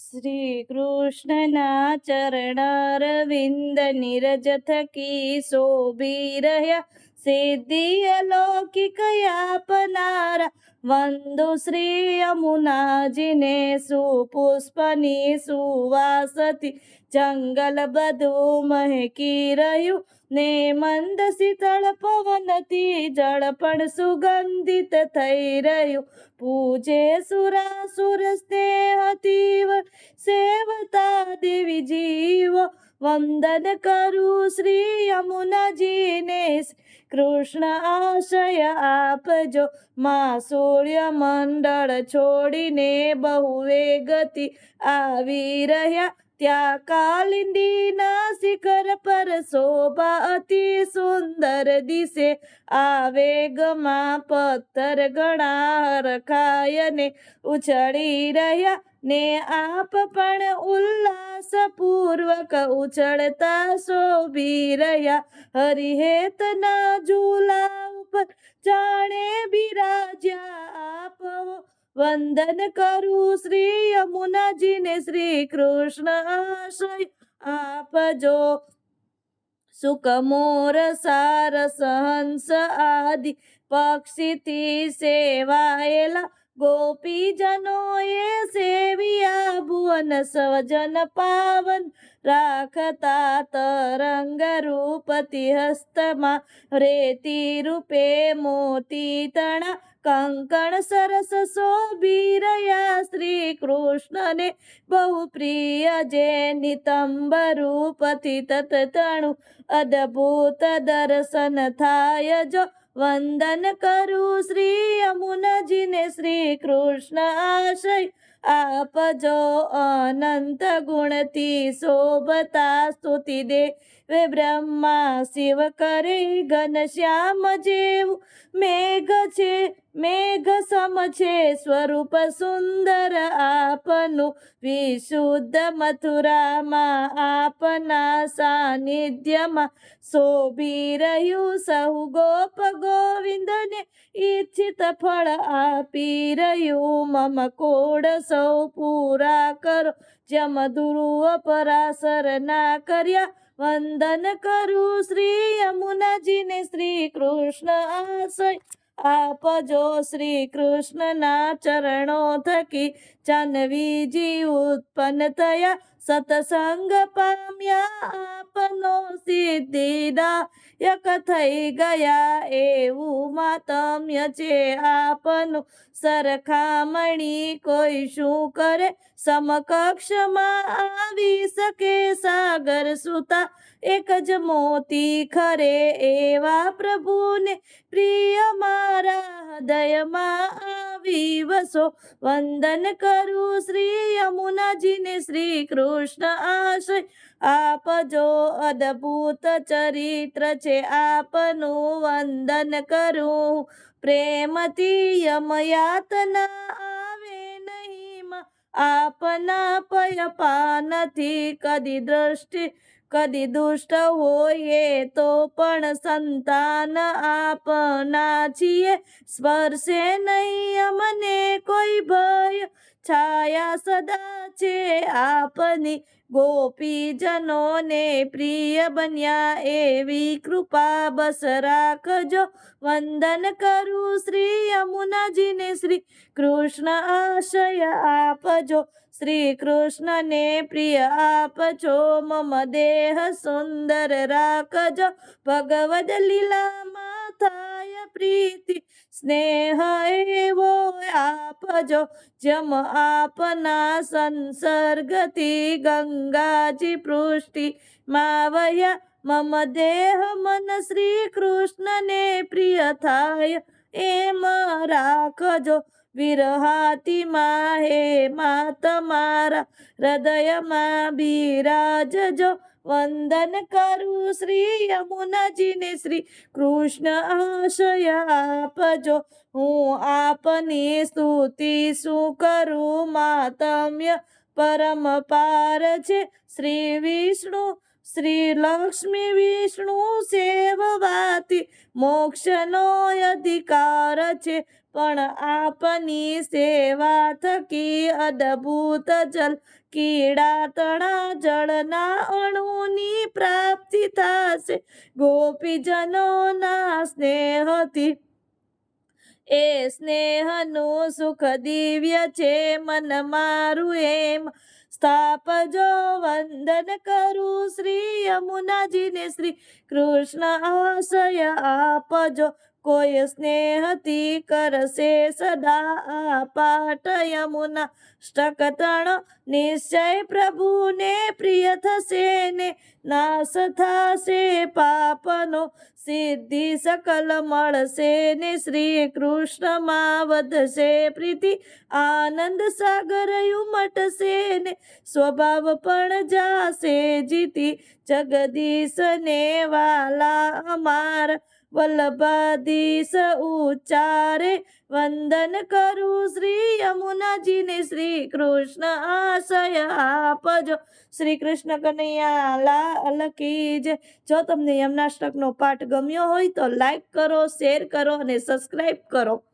શ્રી કૃષ્ણના ચરણારવિંદ નિરજ થકી શોભી રહ્યા સિદ્ધિ અલૌકિક આપનારા વંદુ શ્રી યમુનાજીને સુપુષ્પની સુવાસથી જંગલ બધું મહેકી રહ્યું ને મંદ શીતળ પવનથી જળ પણ સુગંધિત થઈ રહ્યું. પૂજે સુરાસુર સ્નેહતીવ સેવતા દેવી જીવ. વંદન કરું શ્રી યમુનાજીને, કૃષ્ણ આશય આપજો. માં સૂર્ય મંડળ છોડીને બહુ વેગતી આવી રહ્યા. ત્યાં કાલિંદીના શિખર પર શોભા અતિ સુંદર દિશે આવેગમાં વેગમાં પથ્થર ઘણા રખાયને ઉછળી રહ્યા ને આપ પણ ઉલ્લાસપૂર્વક ઉછળતા શોભી રહ્યા હરિહેતના ઝૂલા ઉપર જાણે બિરાજ્યા આપ વંદન કરું શ્રી યમુનાજીને શ્રી કૃષ્ણ આશય. આપજો સુકમોર સારસ હંસ આદિ. પક્ષીથી સેવાયેલા ગોપીજનોએ સેવિયા ભુવન સવજન પાવન. રાખતા તરંગ રૂપતિ હસ્તમાં રેતી રૂપે મોતી તણા. કંકણ સરસ શોભી રહ્યા શ્રી કૃષ્ણને. બહુ પ્રિય જે નિતંબ રૂપથી તતણું અદભુત દર્શન થાય જો વંદન કરું શ્રી યમુનજીને. શ્રી કૃષ્ણ આશય આપજો અનંત ગુણથી શોભતા સ્તુતિ દે. બ્રહ્મા શિવ કરે ઘનશ્યામ જેવું. મેઘ છે, મેઘ સમ છે, સ્વરૂપ સુંદર આપનું. વિશુદ્ધ મથુરામાં આપના સાનિધ્યમાં શોભી રહ્યું સહુ ગોપ ગોવિંદને. ઈચ્છિત ફળ આપી રહ્યું મમ કોડ સૌ પૂરા કરો. જમ ધ્રુવ પરાસર ના કર્યા. વંદન કરું શ્રી યમુનાજીને શ્રી કૃષ્ણ આશય. આપજો શ્રી કૃષ્ણના ચરણો થકી જાનવીજી ઉત્પન્ન થયા. સતસંગ પામ્યા આપનો સિદ્ધિદા યક થઈ ગયા એવું માતમ્ય છે આપનું સરખામણી કોઈ શું કરે સમકક્ષમાં આવી શકે સાગર સુતા એક જ મોતી ખરે એવા પ્રભુને પ્રિય મારા હૃદયમાં આવી વસો વંદન કરું શ્રી યમુનાજીને શ્રી કૃષ્ણ આશય આપજો, અદ્ભુત ચરિત્ર છે આપનું વંદન કરું પ્રેમથી યમયાતના. આપના પયપાનથી કદી દ્રષ્ટિ, કદી દુષ્ટ હોઈએ તો પણ સંતાન આપના છીએ સ્પર્શે નહીં અમને કોઈ ભય છાયા સદા છે આપની. ગોપીજનોને પ્રિય બન્યા એવી કૃપા બસ રાખજો. વંદન કરું શ્રી યમુનાજીને. શ્રી કૃષ્ણ આશય આપજો. શ્રી કૃષ્ણને પ્રિય આપજો. મમ દેહ સુંદર રાખજો. ભગવદ લીલામાં થાય પ્રીતિ, સ્નેહ એવો આપજો, જમ આપના સંસર્ગથી ગંગાજી પૃષ્ટિ માવયા, મમ દેહ મન શ્રી કૃષ્ણને પ્રિય થાય, એમ રાખજો. વિરહાતિમાં હે મા તમારા હૃદયમાં બિરાજજો. વંદન કરું શ્રી યમુનાજીને શ્રી કૃષ્ણ આશય આપજો. હું આપની સ્તુતિ શું કરું? માતમ્ય પરમ પાર છે શ્રી વિષ્ણુ. શ્રી લક્ષ્મી વિષ્ણુ સેવવાથી મોક્ષનો અધિકાર છે, પણ આપની સેવા થકી અદભૂત જલ કીડા તણા જળના અણુની પ્રાપ્તિ થશે. ગોપીજનોના સ્નેહથી એ સ્નેહનું સુખ દિવ્ય છે, મન મારું એમ. સ્થાપજો વંદન કરું શ્રી યમુનાજીને શ્રી કૃષ્ણ આશય આપજો. કોઈ સ્નેહથી કરશે સદા આ પાઠ યમુના. સ્ટકતણ નિશ્ચય પ્રભુને પ્રિય થશે ને નાશ થશે પાપનો. સિદ્ધિ સકલ મળશે ને શ્રી કૃષ્ણમાં વધશે પ્રીતિ. આનંદ સાગર ઉમટશે ને સ્વભાવ પણ જાશે જીતી. જગદીશ ને વાલા અમાર વલ્લભાધીશ ઉચ્ચારે, વંદન કરું શ્રી યમુનાજીને. શ્રી કૃષ્ણ આશય આપજો. શ્રી કૃષ્ણ કનૈયા, લાલ જય. જો તમને યમનાષ્ટકનો પાઠ ગમ્યો હોય તો લાઈક કરો, શેર કરો અને સબસ્ક્રાઈબ કરો.